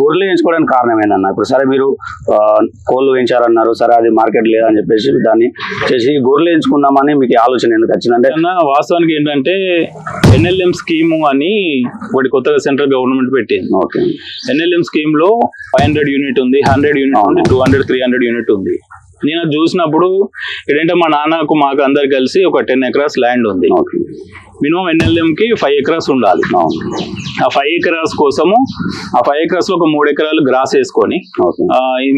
గొర్రెలు ఎంచుకోవడానికి కారణం ఏందన్న? ఇప్పుడు సరే మీరు కోళ్ళు పెంచారన్నారు సరే అది మార్కెట్ లేదని చెప్పేసి దాన్ని చేసి గొర్రెలు ఎంచుకుందామని మీకు ఆలోచన ఎందుకు వచ్చిందంటే అన్న వాస్తవానికి ఏంటంటే ఎన్ఎల్ఎం స్కీమ్ అని ఒకటి కొత్తగా సెంట్రల్ గవర్నమెంట్ పెట్టింది. ఓకే. ఎన్ఎల్ఎం స్కీమ్లో ఫైవ్ హండ్రెడ్ యూనిట్ ఉంది హండ్రెడ్ యూనిట్ ఉంది two hundred three hundred unit ఉంది. నేను అది చూసినప్పుడు ఏంటంటే మా నాన్నకు మాకు అందరు కలిసి ఒక టెన్ ఎకరాస్ ల్యాండ్ ఉంది. మినిమం ఎన్ఎల్ఎం కి ఫైవ్ ఎకరాస్ ఉండాలి. ఆ ఫైవ్ ఎకరాస్ కోసము ఆ ఫైవ్ ఎకరాస్లో ఒక మూడు ఎకరాలు గ్రాస్ వేసుకొని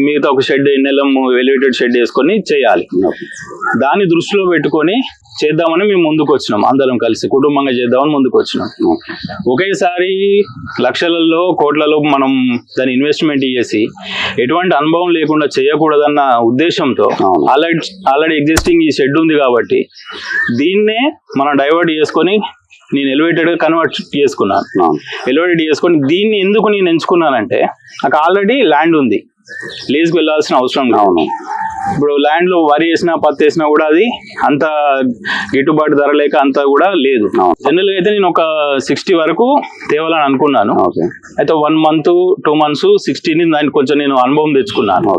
మిగతా ఒక షెడ్ ఎన్ఎల్ఎం ఎలివేటెడ్ షెడ్ వేసుకొని చేయాలి. దాన్ని దృష్టిలో పెట్టుకొని చేద్దామని మేము ముందుకు వచ్చినాం అందరం కలిసి కుటుంబంగా చేద్దామని ముందుకు వచ్చినాం ఒకేసారి లక్షలలో కోట్లలో మనం దాని ఇన్వెస్ట్మెంట్ చేసి ఎటువంటి అనుభవం లేకుండా చేయకూడదన్న ఉద్దేశంతో. ఆల్రెడీ ఆల్రెడీ ఎగ్జిస్టింగ్ ఈ షెడ్ ఉంది కాబట్టి దీన్నే మనం డైవర్ట్ చేసుకొని నేను ఎలివేటెడ్గా కన్వర్ట్ చేసుకున్నాను ఎలివేటెడ్ చేసుకొని దీన్ని ఎందుకు నేను ఎంచుకున్నానంటే నాకు ఆల్రెడీ ల్యాండ్ ఉంది. లీజ్కి వెళ్ళాల్సిన అవసరం అవును. ఇప్పుడు ల్యాండ్లో వరి వేసినా పత్తి వేసినా కూడా అది అంత గిట్టుబాటు ధర లేక అంత కూడా లేదు. అవును. జనరల్ అయితే నేను ఒక సిక్స్టీ వరకు తేవాలని అనుకున్నాను. అయితే వన్ మంత్ టూ మంత్స్ సిక్స్టీని దానికి కొంచెం నేను అనుభవం తెచ్చుకున్నాను.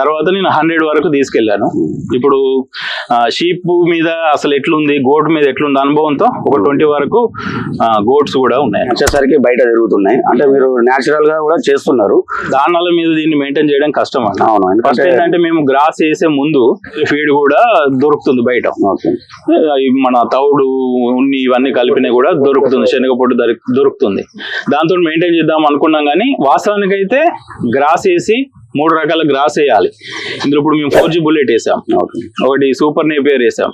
తర్వాత నేను హండ్రెడ్ వరకు తీసుకెళ్ళాను ఇప్పుడు షీప్ మీద అసలు ఎట్లుంది గోట్ మీద ఎట్లుంది అనుభవంతో ఒక ట్వంటీ వరకు గోట్స్ కూడా ఉన్నాయి. వచ్చేసరికి బయట తిరుగుతున్నాయి. అంటే మీరు నేచురల్గా కూడా చేస్తున్నారు. దానాల మీద దీన్ని మెయింటైన్ చేయడం కష్టం అవును ఫస్ట్ ఏంటంటే మేము గ్రాస్ వేసే ముందు ఫీడ్ కూడా దొరుకుతుంది బయట. మన తౌడు ఉన్ని ఇవన్నీ కలిపినవి కూడా దొరుకుతుంది శనగపొట్టు దొరి- దొరుకుతుంది. దాంతో మెయింటైన్ చేద్దాం అనుకున్నాం కానీ వాస్తవానికి అయితే గ్రాస్ వేసి మూడు రకాల గ్రాస్ వేయాలి ఇందులో ఇప్పుడు మేము ఫోర్ జీ బుల్లెట్ వేసాం. ఒకటి సూపర్ నేపియర్ వేసాం.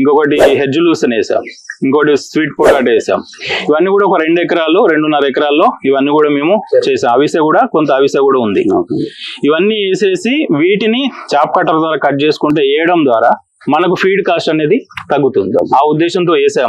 ఇంకొకటి హెడ్జ్ లూసన్ వేసాం. ఇంకోటి స్వీట్ పొటాటో వేసాం. ఇవన్నీ కూడా ఒక రెండు ఎకరాలు రెండున్నర ఎకరాల్లో ఇవన్నీ కూడా మేము చేసాం. అవిసె కూడా కొంత అవిసె కూడా ఉంది. ఇవన్నీ వేసేసి వీటిని చాప్ కట్టర్ ద్వారా కట్ చేసుకుంటే వేయడం ద్వారా మనకు ఫీడ్ కాస్ట్ అనేది తగ్గుతుంది. ఆ ఉద్దేశంతో వేసాము